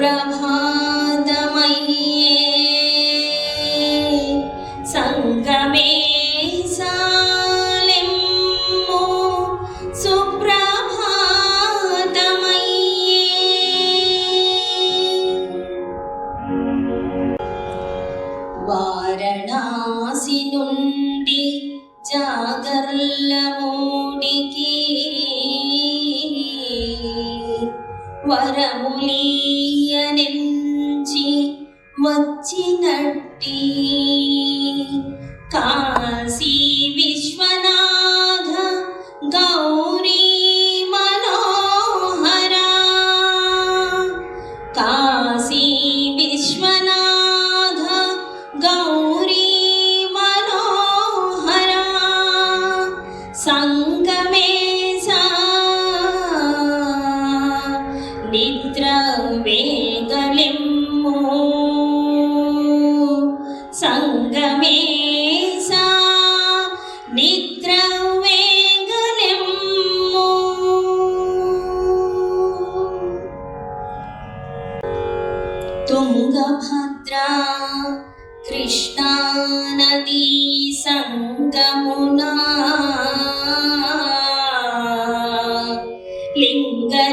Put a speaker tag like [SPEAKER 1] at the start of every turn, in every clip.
[SPEAKER 1] Brahma.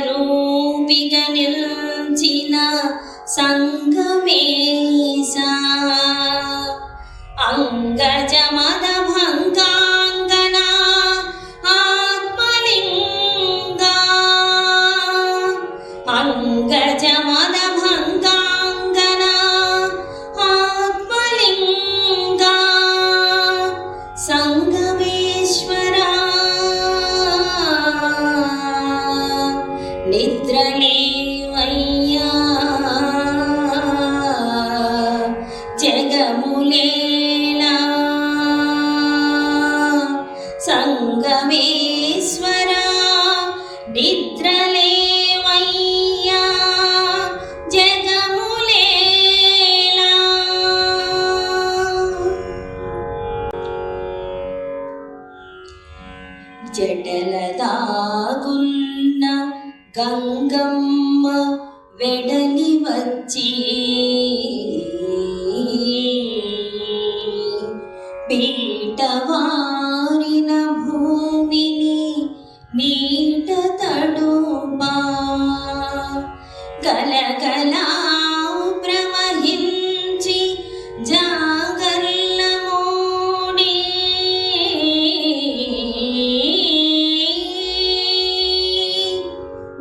[SPEAKER 1] లింగరూపిగా నిల్చిన సంగమేశ అంగజమద tres.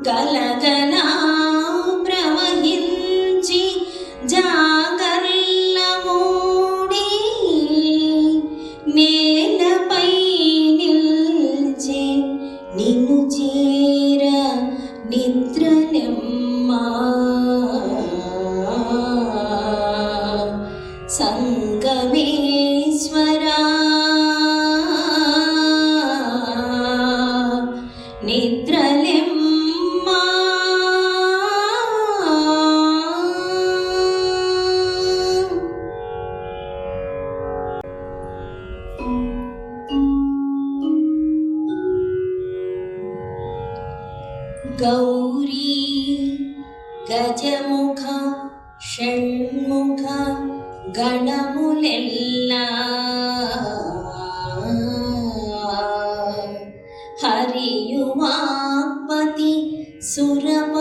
[SPEAKER 1] galada Gauri गजमुख Shanmukha गणमुलेल्ला हरियुवापति सुरम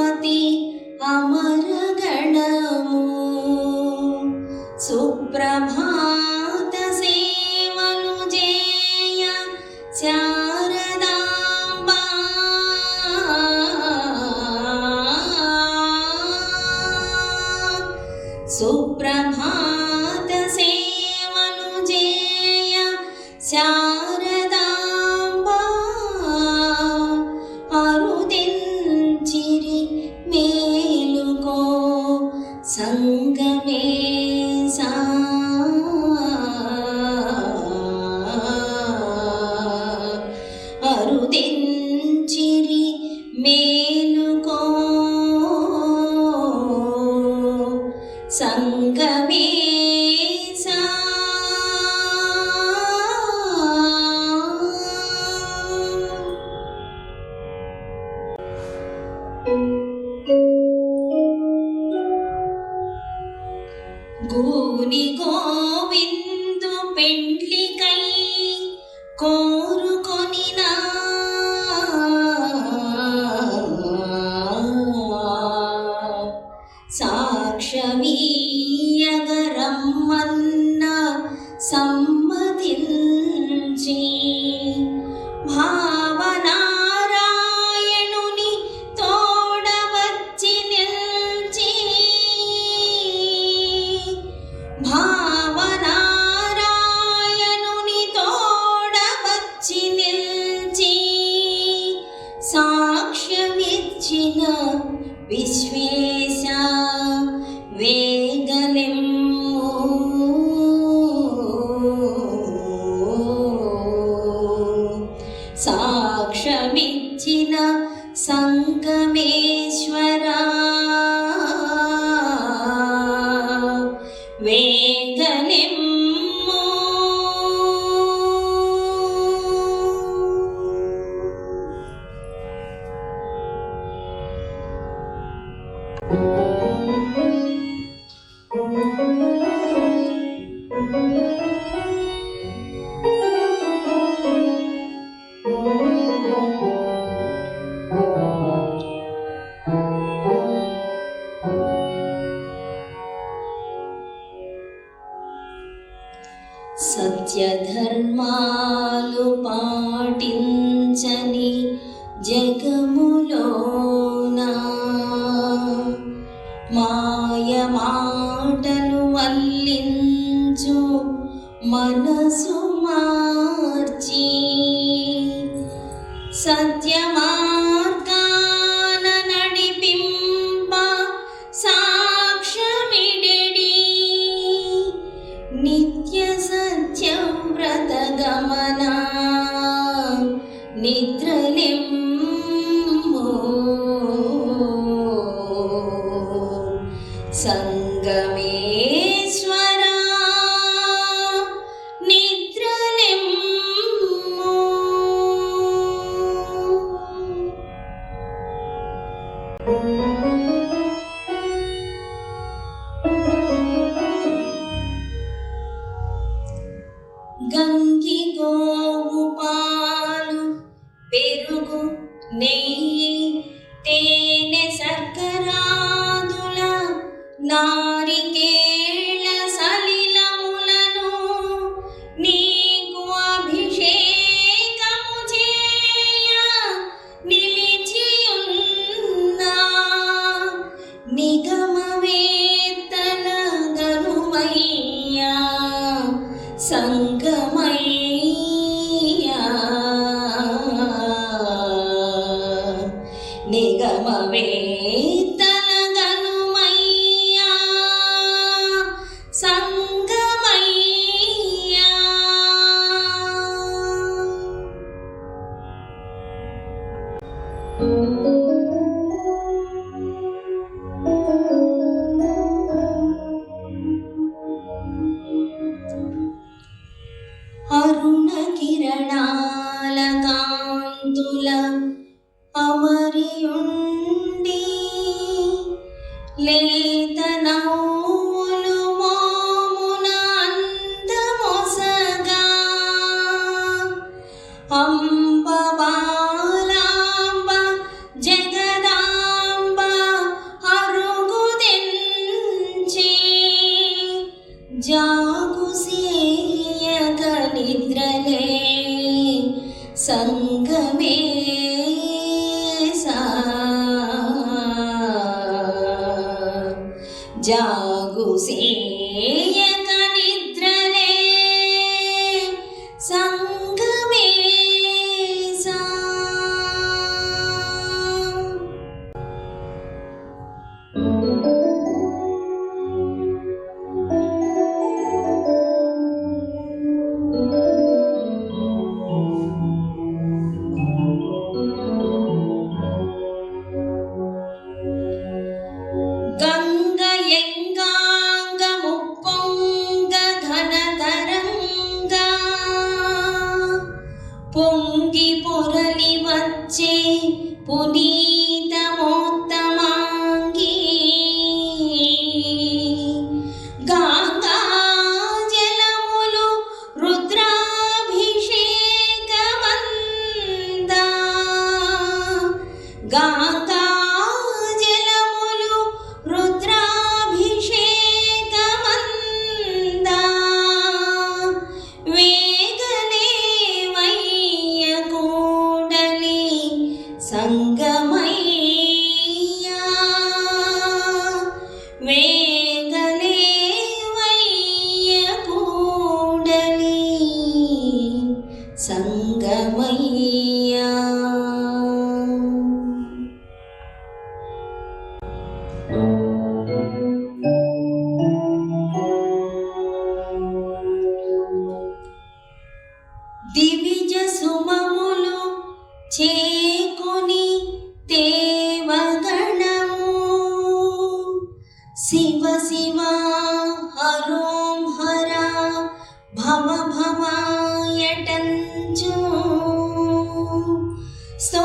[SPEAKER 1] సాక్ష్యమిచ్చిన Sangameshwara ధర్మాలు పాటించని జగములోన మాయ మాటలు వల్లించు మనసు మార్చి సత్యం 三个妈 शिवा हरों हरा भव भवायटञ्चो स्तो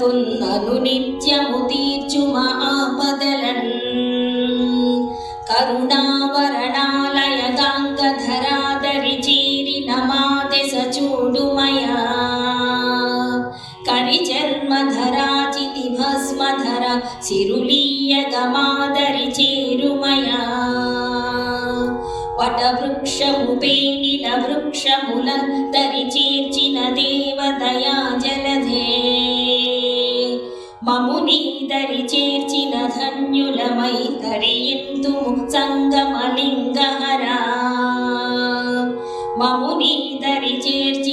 [SPEAKER 1] కరుణతున్నను నిత్యము తీర్చు మా ఆపదలన్ కరుణావరణాలయ గాంగధరాదరి చేరిన మాది సచూడుమయ కరిచర్మధరాచితి భస్మధర సిరులీయ గమాదరి చేరుమయా. వటవృక్షముపే నిల వృక్షముల తరిచేర్చిన దేవదయా. దరి చేర్చిన ధన్యులమై దరియంతు సంగమలింగహరా. మముని దరి చేర్చి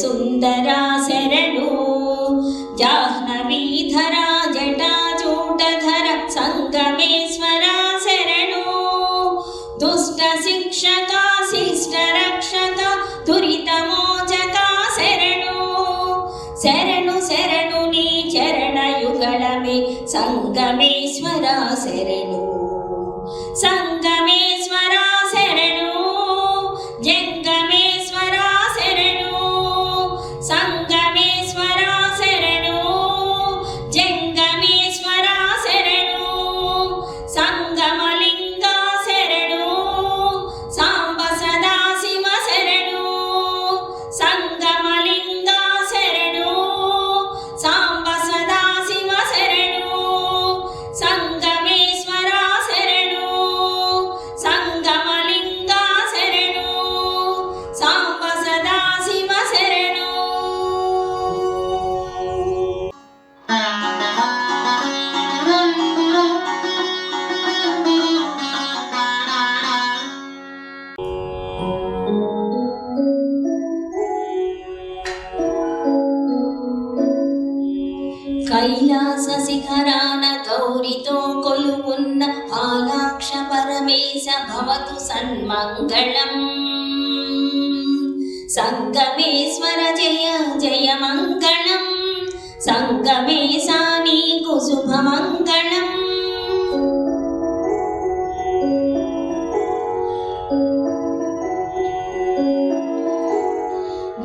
[SPEAKER 1] సుందరా శరణు జాహ్నవీధరా జటాజూటధర సంగమేశ్వరా శరణు దుష్ట శిక్షక శిష్ట రక్షక దురితమోచక శరణు శరణు శరణు నీ చరణయుగళమే సంగమేశ్వరా శరణు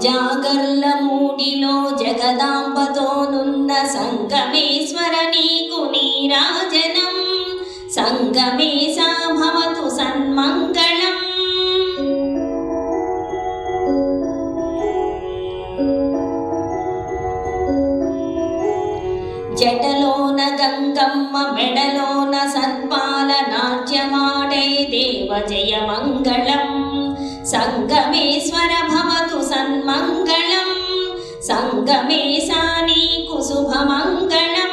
[SPEAKER 1] జాగర్ల మూడిలో జగదాంబతోనున్న సంగమేశ్వర నీకు నీరాజనం. సంగమేశా భవతు సన్మంగళం. జటలోన గంగమ్మ మెడలోన సత్పాల నాట్యమాడే దేవ జయ మంగళం. సంగమేశ్వర సంగమేశా నీకు శుభమంగళం.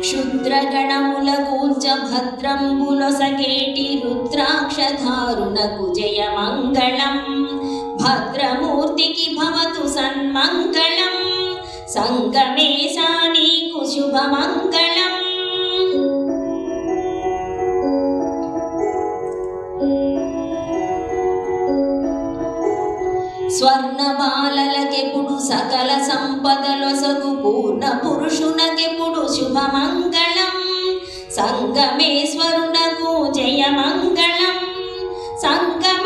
[SPEAKER 1] క్షుద్రగణముల కూల్చ భద్రంబులొసగేటి రుద్రాక్షధారునకు జయ మంగళం భద్రమూర్తికి భవతు సన్మంగళం. సంగమేశా నీకు శుభమంగళం. స్వర్ణమాలలకెప్పుడు సకల సంపదలొసగు పూర్ణ పురుషునకెప్పుడు శుభమంగళం. సంగమేశ్వరునకు జయమంగళం. సంగమ